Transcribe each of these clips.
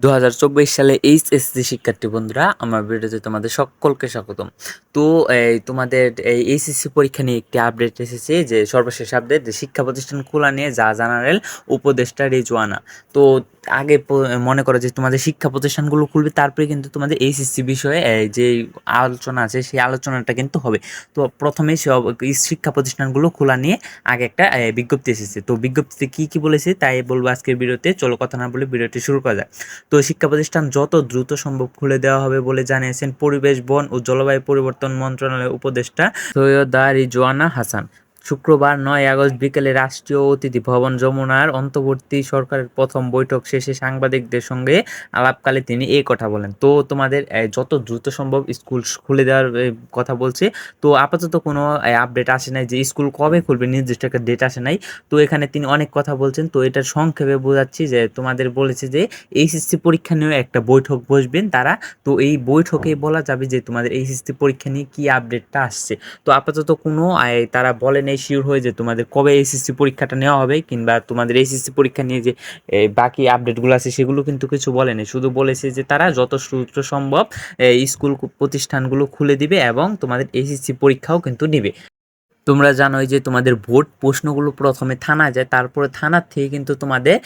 দু হাজার চব্বিশ সালে এইচএসসি শিক্ষার্থী বন্ধুরা, আমার ভিডিওতে তোমাদের সকলকে স্বাগতম। তো, এই তোমাদের এই এইচএসসি পরীক্ষা নিয়ে একটি আপডেট এসেছে যে, সর্বশেষ আপডেট যে শিক্ষা প্রতিষ্ঠান খোলা নিয়ে যা জানারেল উপদেষ্টা রিজওয়ানা। তো, আগে মনে করো যে তোমাদের শিক্ষা প্রতিষ্ঠানগুলো খুলবে, তারপরে কিন্তু তোমাদের এইচএসসি বিষয়ে যে আলোচনা আছে, সেই আলোচনাটা কিন্তু হবে। তো, প্রথমে সব শিক্ষা প্রতিষ্ঠানগুলো খোলা নিয়ে আগে একটা বিজ্ঞপ্তি এসেছে। তো, বিজ্ঞপ্তিতে কি কি বলেছে, তাই বলব আজকের ভিডিওতে। চলো কথা না বলে ভিডিওটি শুরু করা যায় তো শিক্ষা প্রতিষ্ঠান যত দ্রুত সম্ভব খুলে দেওয়া হবে বলে জানিয়েছেন পরিবেশ, বন ও জলবায়ু পরিবর্তন মন্ত্রণালয়ের উপদেষ্টা সৈয়দা রিজওয়ানা হাসান। শুক্রবার নয় আগস্ট বিকেলে রাষ্ট্রীয় অতিথি ভবন যমুনার অন্তর্বর্তী সরকারের প্রথম বৈঠক শেষে সাংবাদিকদের সঙ্গে আলাপকালে তিনি এই কথা বলেন। তো তোমাদের যত দ্রুত সম্ভব স্কুল খুলে দেওয়ার কথা বলছে। তো আপাতত কোনো আপডেট আসে নাই যে স্কুল কবে খুলবে, নির্দিষ্ট একটা ডেট আসে নাই। তো এখানে তিনি অনেক কথা বলছেন। তো এটার সংক্ষেপে বোঝাচ্ছি যে তোমাদের বলেছে যে এইচএসসি পরীক্ষা নিয়েও একটা বৈঠক বসবেন তারা। তো এই বৈঠকেই বলা যাবে যে তোমাদের এইচএসসি পরীক্ষা নিয়ে কী আপডেটটা আসছে। তো আপাতত কোনো তারা বলে নেই শিওর হয়ে যে তোমাদের কবে এসএসসি পরীক্ষাটা নেওয়া হবে কিংবা তোমাদের এসএসসি পরীক্ষা নিয়ে যে বাকি আপডেটগুলো আছে সেগুলো কিন্তু কিছু বলেনি। শুধু বলেছে যে তারা যত সূত্র সম্ভব স্কুল প্রতিষ্ঠানগুলো খুলে দিবে এবং তোমাদের এসএসসি পরীক্ষাও কিন্তু নিবে। তোমরা জানোই যে তোমাদের ভোট প্রশ্নগুলো প্রথমে থানায় যায়, তারপরে থানার থেকে কিন্তু তোমাদের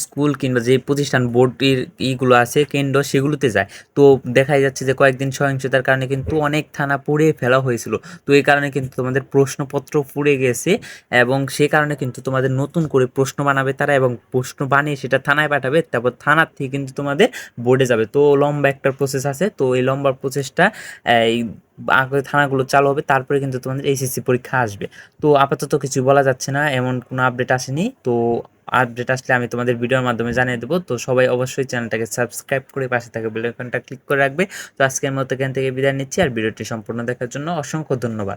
স্কুল কিংবা যে প্রতিষ্ঠান বোর্ডের ইগুলো আছে, কেন্দ্র সেগুলোতে যায়। তো দেখাই যাচ্ছে যে কয়েকদিন সহিংসতার কারণে কিন্তু অনেক থানা পুড়ে ফেলা হয়েছিল। তো এই কারণে কিন্তু তোমাদের প্রশ্নপত্র পুড়ে গেছে এবং সে কারণে কিন্তু তোমাদের নতুন করে প্রশ্ন বানাবে তারা এবং প্রশ্ন বানিয়ে সেটা থানায় পাঠাবে, তারপর থানার থেকে কিন্তু তোমাদের বোর্ডে যাবে। তো লম্বা একটা প্রসেস আছে। তো এই লম্বা প্রসেসটা এই আগে থানাগুলো চালু হবে, তারপরে কিন্তু তোমাদের এইচএসসি পরীক্ষা আসবে। তো আপাতত কিছু বলা যাচ্ছে না, এমন কোনো আপডেট আসেনি। তো আপডেট আসলে আমি তোমাদের ভিডিওর মাধ্যমে জানিয়ে দেবো। তো সবাই অবশ্যই চ্যানেলটাকে সাবস্ক্রাইব করে পাশে থাকে বেলাইকনটা ক্লিক করে রাখবে। তো আজকের মতো এখান থেকে বিদায় নিচ্ছি, আর ভিডিওটি সম্পূর্ণ দেখার জন্য অসংখ্য ধন্যবাদ।